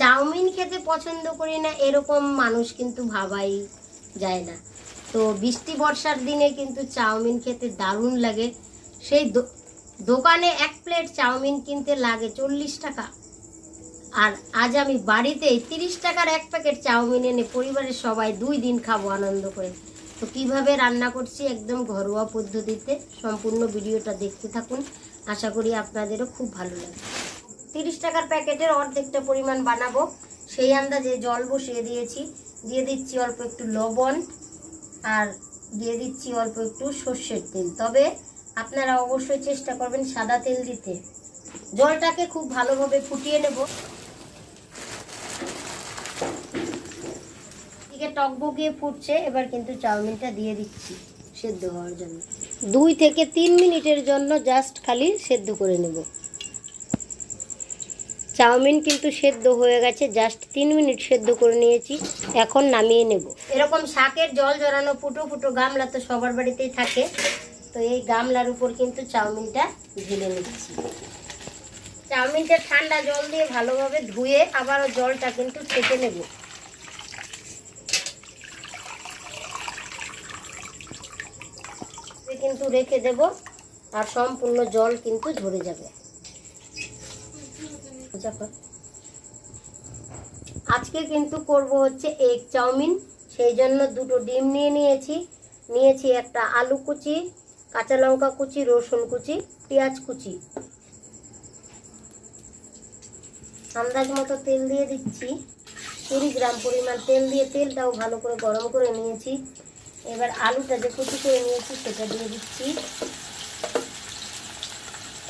Chowmein খেতে পছন্দ করি না, এরকম মানুষ কিন্তু ভাবাই যায় না। তো বৃষ্টি, বর্ষার দিনে কিন্তু চাউমিন খেতে দারুণ লাগে। সেই দোকানে এক প্লেট চাউমিন কিনতে লাগে চল্লিশ টাকা। আর আজ আমি বাড়িতেই তিরিশ টাকার এক প্যাকেট চাউমিন এনে পরিবারের সবাই দুই দিন খাব আনন্দ করে। তো কীভাবে রান্না করছি একদম ঘরোয়া পদ্ধতিতে, সম্পূর্ণ ভিডিওটা দেখতে থাকুন। আশা করি আপনাদেরও খুব ভালো লাগবে। তিরিশ টাকার প্যাকেটের অর্ধেকটা পরিমাণ বানাবো। সেই আন্দাজে জল বসিয়ে দিয়েছি। দিয়ে দিচ্ছি অল্প একটু লবণ আর দিয়ে দিচ্ছি অল্প একটু সর্ষের তেল। তবে আপনারা অবশ্যই চেষ্টা করবেন সাদা তেল দিতে। জলটাকে খুব ভালোভাবে ফুটিয়ে নেব। এদিকে টকবগিয়ে ফুটছে। এবার কিন্তু চাউমিনটা দিয়ে দিচ্ছি সেদ্ধ হওয়ার জন্য। দুই থেকে তিন মিনিটের জন্য জাস্ট খালি সেদ্ধ করে নেব। চাউমিন কিন্তু সেদ্ধ হয়ে গেছে জাস্ট তিন মিনিট সেদ্ধ করে নিয়েছি, এখন নামিয়ে নেব। এরকম শাকের জল জড়ানো ফুটো ফুটো গামলা তো সবার বাড়িতেই থাকে, তো এই গামলার উপর কিন্তু চাউমিনটা ঢেলে নিচ্ছি। চাউমিনটা ঠান্ডা জল দিয়ে ভালোভাবে ধুয়ে আবারও জলটা কিন্তু ছেঁকে নেব। কিন্তু রেখে দেব, আর সম্পূর্ণ জল কিন্তু ঝরে যাবে। যখন আজকে কিন্তু করব হচ্ছে এগ চাউমিন। সেই জন্য দুটো ডিম নিয়ে নিয়েছি। নিয়েছি একটা আলু কুচি, কাঁচা লঙ্কা কুচি, রসুন কুচি, পেঁয়াজ কুচি। আন্দাজ মতো তেল দিয়ে দিচ্ছি। কুড়ি গ্রাম পরিমাণ তেল দিয়ে তেলটাও ভালো করে গরম করে নিয়েছি। এবার আলুটা যে কুচি করে নিয়েছি, সেটা দিয়ে দিচ্ছি।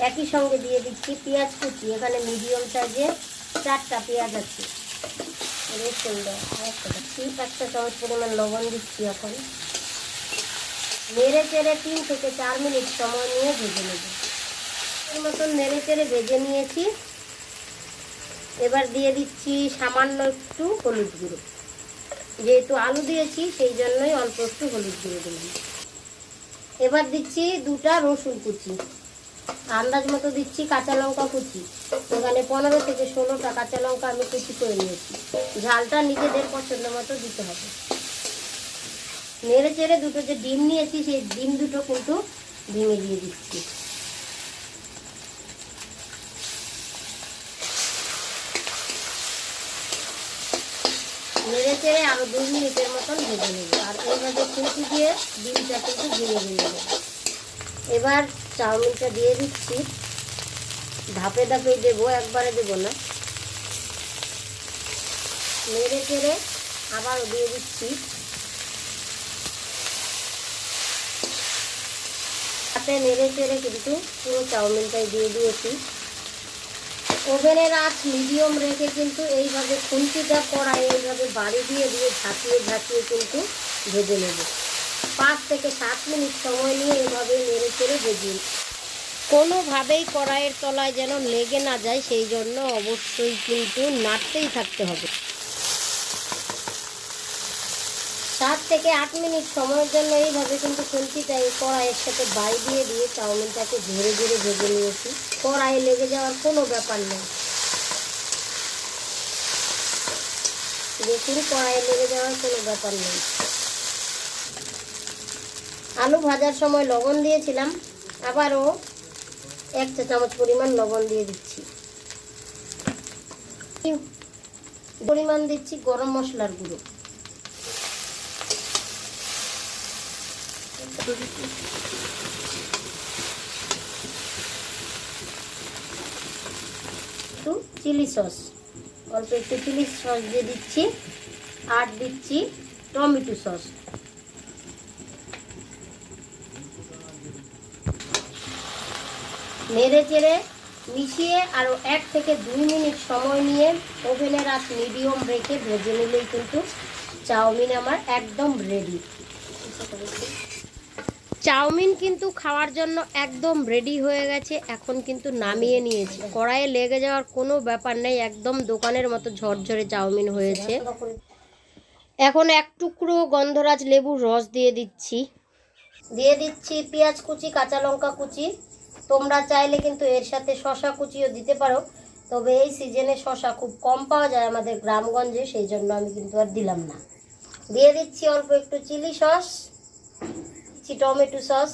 একই সঙ্গে দিয়ে দিচ্ছি পেঁয়াজ কুচি। এখানে মিডিয়াম সাইজে চারটা পেঁয়াজ আছে। আরেকটা দিচ্ছি একটা চামচ পরিমাণ লবণ দিচ্ছি এখন। নেড়ে চেড়ে তিন থেকে চার মিনিট সময় নিয়ে ভেজে নেব। এর মতন নেড়ে চেড়ে ভেজে নিয়েছি। এবার দিয়ে দিচ্ছি সামান্য একটু হলুদ গুঁড়ো। যেহেতু আলু দিয়েছি, সেই জন্যই অল্প একটু হলুদ গুঁড়ো দিলাম। এবার দিচ্ছি দুটা রসুন কুচি। আন্দাজ মতো দিচ্ছি কাঁচা লঙ্কা কুচি। এখানে পনেরো থেকে ষোলোটা কাঁচা লঙ্কা আমি কুচি করে নিয়েছি। ঝালটা নিজেদের পছন্দ মতো দিতে হবে। নেড়ে চেড়ে দুটো যে ডিম নিয়েছি, সেই ডিম দুটো কিন্তু ভেঙে দিয়ে দিচ্ছি। নেড়ে চেড়ে আরও দুই মিনিটের মতন ভেজে নেব। আর এইভাবে খুঁটি দিয়ে ডিমটা কিন্তু ভেঙে ভেঙে নেব। এবার চাউমিনটা দিয়ে দিচ্ছি। ধাপে ধাপে দেবো, একবারে দেবো না। নেড়ে চেড়ে আবারও দিয়ে দিচ্ছি। হাতে নেড়ে চেড়ে কিন্তু পুরো চাউমিনটাই দিয়ে দিয়েছি। ওভেনের আঁচ মিডিয়াম রেখে কিন্তু এইভাবে খুন্তিটা কড়াই এইভাবে বাড়ি দিয়ে দিয়ে ঝাঁকিয়ে ঝাঁকিয়ে কিন্তু ভেজে নেব। পাঁচ থেকে সাত মিনিট সময় নিয়ে এইভাবে নেড়ে চেড়ে ভেজে কোনোভাবেই কড়াইয়ের তলায় যেন লেগে না যায়, সেই জন্য অবশ্যই কিন্তু নাড়তেই থাকতে হবে। সাত থেকে আট মিনিট সময়ের জন্য এইভাবে কিন্তু খুন্তিটা এই কড়াইয়ের সাথে বাই দিয়ে দিয়ে চাউমিনটাকে ধীরে ধীরে ভেজে নিয়েছি। কড়াই লেগে যাওয়ার কোনো ব্যাপার নেই। দেখুন কড়াই লেগে যাওয়ার কোনো ব্যাপার নেই। আলু ভাজার সময় লবণ দিয়েছিলাম আবারও এক চা চামচ পরিমাণ লবণ দিয়ে দিচ্ছি। পরিমাণ দিচ্ছি গরম মশলার গুঁড়ো। একটু চিলি সস, অল্প একটু চিলি সস দিয়ে দিচ্ছি, আর দিচ্ছি টমেটো সস। নেড়ে চেড়ে মিশিয়ে আরও এক থেকে দুই মিনিট সময় নিয়ে ওভেনের আঁচ মিডিয়াম রেখে ভেজে নিলেই কিন্তু চাউমিন আমার একদম রেডি চাউমিন কিন্তু খাওয়ার জন্য একদম রেডি হয়ে গেছে, এখন কিন্তু নামিয়ে নিয়েছি। কড়াইয়ে লেগে যাওয়ার কোনো ব্যাপার নেই, একদম দোকানের মতো ঝরঝরে চাউমিন হয়েছে। এখন এক টুকরো গন্ধরাজ লেবুর রস দিয়ে দিচ্ছি। দিয়ে দিচ্ছি পেঁয়াজ কুচি, কাঁচা লঙ্কা কুচি তোমরা চাইলে কিন্তু এর সাথে শশা কুচিও দিতে পারো। তবে এই সিজনে শশা খুব কম পাওয়া যায় আমাদের গ্রামগঞ্জে, সেই জন্য আমি কিন্তু আর দিলাম না। দিয়ে দিচ্ছি অল্প একটু চিলি সস, দিচ্ছি টমেটো সস।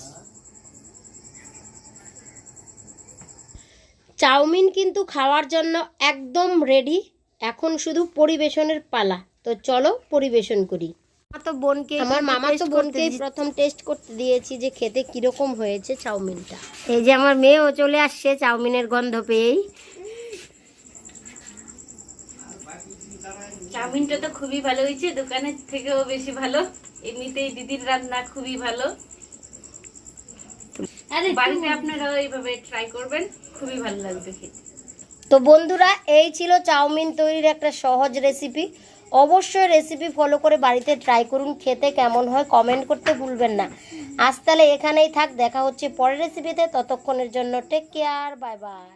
চাউমিন কিন্তু খাওয়ার জন্য একদম রেডি এখন শুধু পরিবেশনের পালা। তো চলো পরিবেশন করি। তো বোনকে আমার মামা তো বোনকে প্রথম টেস্ট করতে দিয়েছি যে খেতে কীরকম হয়েছে চাউমিনটা। এই যে আমার মেয়েও চলে আসছে চাউমিনের গন্ধ পেয়েই। চাউমিনটা তো খুবই ভালো হয়েছে দোকানের থেকেও বেশি ভালো। এমনিতেই দিদির রান্না খুবই ভালো। আরে বাড়িতে আপনারাও এইভাবে ট্রাই করবেন খুবই ভালো লাগবে খেতে। তো বন্ধুরা এই ছিল চাউমিন তৈরির একটা সহজ রেসিপি অবশ্যই রেসিপি ফলো করে বাড়িতে ট্রাই করুন, খেতে কেমন হয় কমেন্ট করতে ভুলবেন না। আজ তাহলে এখানেই থাক, দেখা হচ্ছে পরের রেসিপিতে ততক্ষণের জন্য টেক কেয়ার বাই বাই